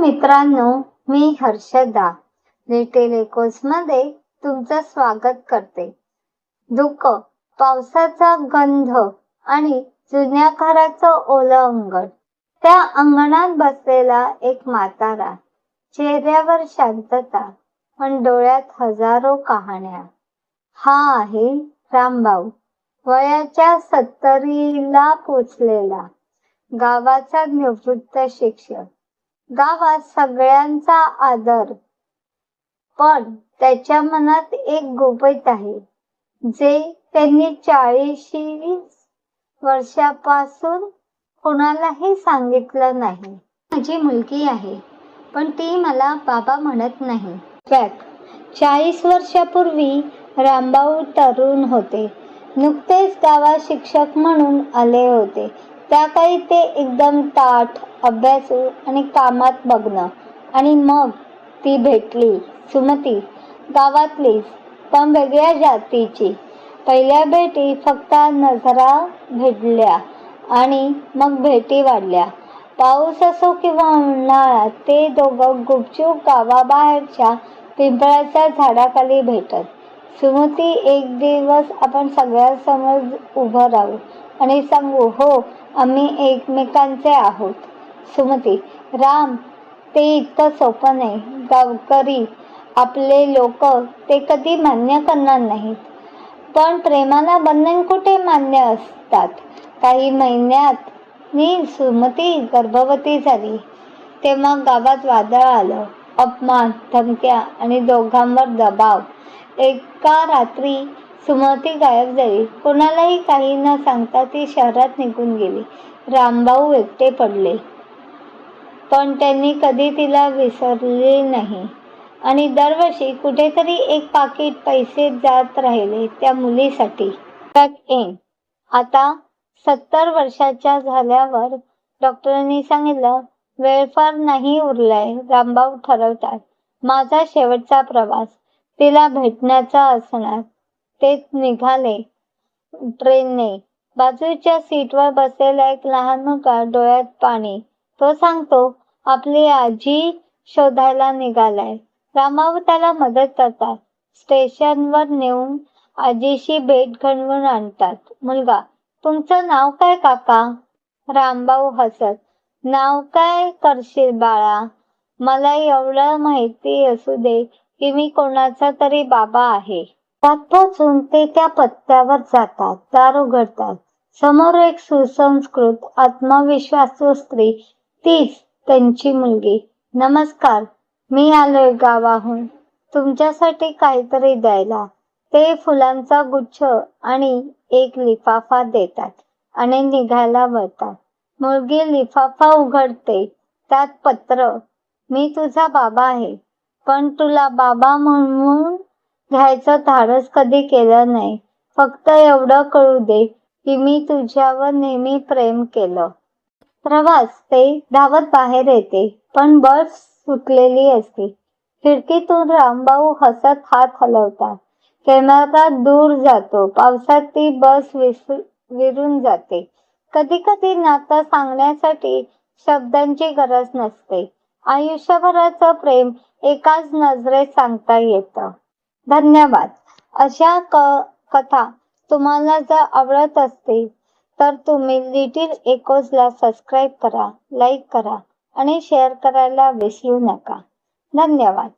मित्रांनो मी हर्षदा. लिटिल एकोस मध्ये तुमचं स्वागत करते. दुःख पावसाचा गंध आणि जुन्या घराचं ओलं अंगण. त्या अंगणात बसलेला एक म्हातारा चेहऱ्यावर शांतता पण डोळ्यात हजारो कहाण्या. हा आहे रामभाऊ वयाच्या सत्तरीला पोचलेला गावाचा निवृत्त शिक्षक. गावात सगळ्यांचा आदर. पण त्याच्या मनात एक गुपित आहे जे त्यांनी चाळीशी वर्षापासून कोणालाही सांगितलं नाही. माझी मुलगी आहे पण ती मला बाबा म्हणत नाही. चाळीस वर्षापूर्वी रामभाऊ तरुण होते. नुकतेच गावात शिक्षक म्हणून आले होते. त्या काळी ते एकदम ताठ अभ्यासू आणि कामात बघणं आणि मग ती भेटली. सुमती गावातलीच पण वेगळ्या जातीची. पहिल्या भेटी फक्त नजरा भेटल्या आणि मग भेटी वाढल्या. पाऊस असो किंवा उन्हाळा ते दोघं गुपचूप गावाबाहेरच्या पिंपळाच्या झाडाखाली भेटत. सुमती एक दिवस आपण सगळ्यांसमोर उभं राहू आणि सांगू हो आम्ही एकमेकांचे आहोत. सुमती राम ते इतकं सोपं नाही. गावकरी आपले लोक ते कधी मान्य करणार नाहीत. पण प्रेमाला बंधन कुठे मान्य असतात? काही महिन्यात मी सुमती गर्भवती झाली. तेव्हा गावात वादळ आलं. अपमान धमक्या आणि दोघांवर दबाव. एका रात्री सुमती गायब झाली. कोणालाही काही न सांगता ती शहरात निघून गेली. रामभाऊ एकटे पडले. पण त्यांनी कधी तिला विसरले नाही. आणि दरवर्षी कुठेतरी एक पाकिट पैसे जात राहिले त्या मुलीसाठी. एन आता सत्तर वर्षाच्या झाल्यावर डॉक्टरांनी सांगितलं वेळ फार नाही उरलाय रामभाऊ ठरवतात. माझा शेवटचा प्रवास. तिला भेटण्याचा असणार. ते निघाले. ट्रेनने. बाजूच्या सीटवर बसलेला एक लहान मुलगा डोळ्यात पाणी. तो सांगतो आपली आजी शोधायला निघालाय. रामाव त्याला मदत करतात. स्टेशनवर नेऊन आजीशी भेट घडवून आणतात. मुलगा तुमचं नाव काय काका? रामभाऊ हसत नाव काय करशील बाळा? मला एवढं माहिती असू दे. की मी कोणाचा तरी बाबा आहे. त्यात पोचून ते त्या पत्त्यावर जातात दार उघडतात. समोर एक सुसंस्कृत आत्मविश्वासू स्त्री तीच त्यांची मुलगी. नमस्कार मी आलोय गावाहून. तुमच्यासाठी काहीतरी द्यायला. ते फुलांचा गुच्छ आणि एक लिफाफा देतात आणि निघायला वळतात. मुलगी लिफाफा उघडते. त्यात पत्र मी तुझा बाबा आहे. पण तुला बाबा म्हणून घ्यायचं धाडस कधी केलं नाही. फक्त एवढं कळू दे की मी तुझ्यावर नेहमी प्रेम केलं. प्रवास ते धावत बाहेर येते पण बस सुटलेली असते. खिडकीतून रामभाऊ हसत हात हलवतात. कॅमेरा दूर जातो. पावसात ती बस विरून जाते. कधी कधी नातं सांगण्यासाठी शब्दांची गरज नसते. आयुष्यभराचं प्रेम एकाच नजरेत सांगता येतं. धन्यवाद. अशा क कथा तुम्हाला जर आवडत असतील तर तुम्ही लिटिल एकोजला सबस्क्राईब करा लाईक करा आणि शेअर करायला विसरू नका. धन्यवाद.